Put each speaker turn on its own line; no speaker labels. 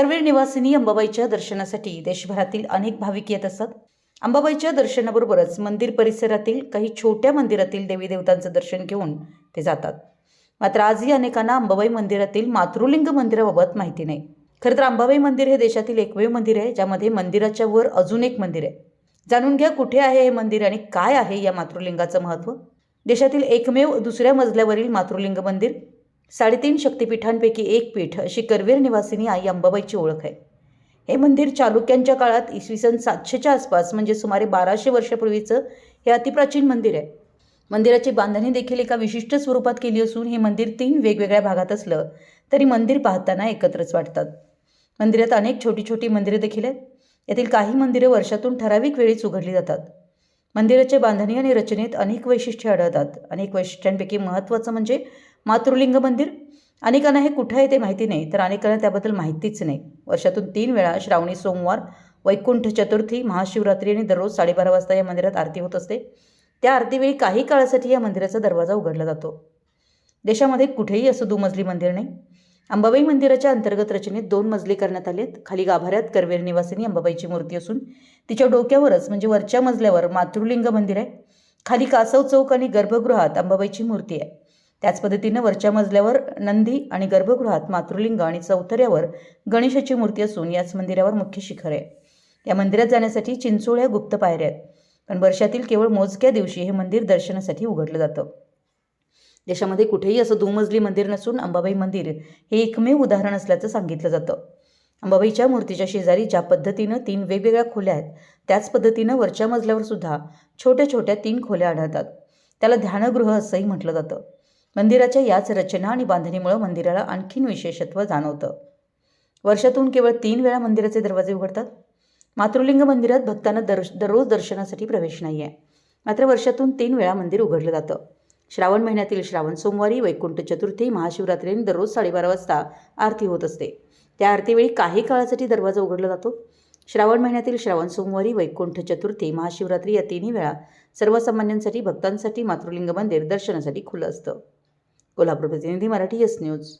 करवीर निवासिनी अंबाबाईच्या दर्शनासाठी देशभरातील अनेक भाविक येत असतात अंबाबाईच्या दर्शनाबरोबरच मंदिर परिसरातील काही छोट्या मंदिरातील देवी देवतांचं दर्शन घेऊन ते जातात. मात्र आजही अनेकांना अंबाबाई मंदिरातील मातृलिंग मंदिराबाबत माहिती नाही. खरं तर अंबाबाई मंदिर हे देशातील एकमेव मंदिर आहे ज्यामध्ये मंदिराच्या वर अजून एक मंदिर आहे. जाणून घ्या कुठे आहे हे मंदिर आणि काय आहे या मातृलिंगाचं महत्त्व? देशातील एकमेव दुसऱ्या मजल्यावरील मातृलिंग मंदिर साडेतीन शक्तिपीठांपैकी एक पीठ अशी करवीर निवासिनी आई अंबाबाईची ओळख आहे. हे मंदिर चालुक्यांच्या काळात इसवी सन सातशेच्या आसपास म्हणजे सुमारे बाराशे वर्षापूर्वीचं हे अतिप्राचीन मंदिर आहे. मंदिराची बांधणी देखील एका विशिष्ट स्वरूपात केली असून हे मंदिर तीन वेगवेगळ्या भागात असलं तरी मंदिर पाहताना एकत्रच वाटतात. मंदिरात अनेक छोटी छोटी मंदिरे देखील आहेत. यातील काही मंदिरे वर्षातून ठराविक वेळीच उघडली जातात. मंदिराच्या बांधणी आणि रचनेत अनेक वैशिष्ट्ये आढळतात. अनेक वैशिष्ट्यांपैकी महत्त्वाचं म्हणजे मातृलिंग मंदिर? अनेकांना हे कुठं आहे ते माहिती नाही तर अनेकांना त्याबद्दल माहितीच नाही. वर्षातून तीन वेळा श्रावणी सोमवार वैकुंठ चतुर्थी महाशिवरात्री आणि दररोज साडेबारा वाजता या मंदिरात आरती होत असते. त्या आरतीवेळी काही काळासाठी या मंदिराचा दरवाजा उघडला जातो. देशामध्ये कुठेही असं दुमजली मंदिर नाही. अंबाबाई मंदिराच्या अंतर्गत रचनेत दोन मजले करण्यात आले आहेत. खाली गाभाऱ्यात करवेर निवासिनी अंबाबाईची मूर्ती असून तिच्या डोक्यावरच म्हणजे वरच्या मजल्यावर मातृलिंग मंदिर आहे. खाली कासव चौक आणि गर्भगृहात अंबाबाईची मूर्ती आहे. त्याच पद्धतीनं वरच्या मजल्यावर नंदी आणि गर्भगृहात मातृलिंग आणि चौथऱ्यावर गणेशाची मूर्ती असून याच मंदिरावर मुख्य शिखर आहे. या मंदिरात जाण्यासाठी चिंचोळ्या गुप्त पायऱ्या आहेत. पण वर्षातील केवळ मोजक्या दिवशी हे मंदिर दर्शनासाठी उघडलं जातं. देशामध्ये कुठेही असं दुमजली मंदिर नसून अंबाबाई मंदिर हे एकमेव उदाहरण असल्याचं सांगितलं जातं. अंबाबाईच्या मूर्तीच्या शेजारी ज्या पद्धतीनं तीन वेगवेगळ्या खोल्या आहेत त्याच पद्धतीनं वरच्या मजल्यावर सुद्धा छोट्या छोट्या तीन खोल्या आढळतात. त्याला ध्यानगृह असंही म्हटलं जातं. मंदिराच्या याच रचना आणि बांधणीमुळं मंदिराला आणखीन विशेषत्व जाणवतं. वर्षातून केवळ तीन वेळा मंदिराचे दरवाजे उघडतात. मातृलिंग मंदिरात भक्तांना दर दररोज दर्शनासाठी प्रवेश नाही आहे मात्र वर्षातून तीन वेळा मंदिर उघडलं जातं. श्रावण महिन्यातील श्रावण सोमवारी वैकुंठ चतुर्थी महाशिवरात्री आणि दररोज साडेबारा वाजता आरती होत असते. त्या आरतीवेळी काही काळासाठी दरवाजा उघडला जातो. श्रावण महिन्यातील श्रावण सोमवारी वैकुंठ चतुर्थी महाशिवरात्री या तिन्ही वेळा सर्वसामान्यांसाठी भक्तांसाठी मातृलिंग मंदिर दर्शनासाठी खुलं असतं. कोल्हापूर प्रतिनिधी मराठी एस न्यूज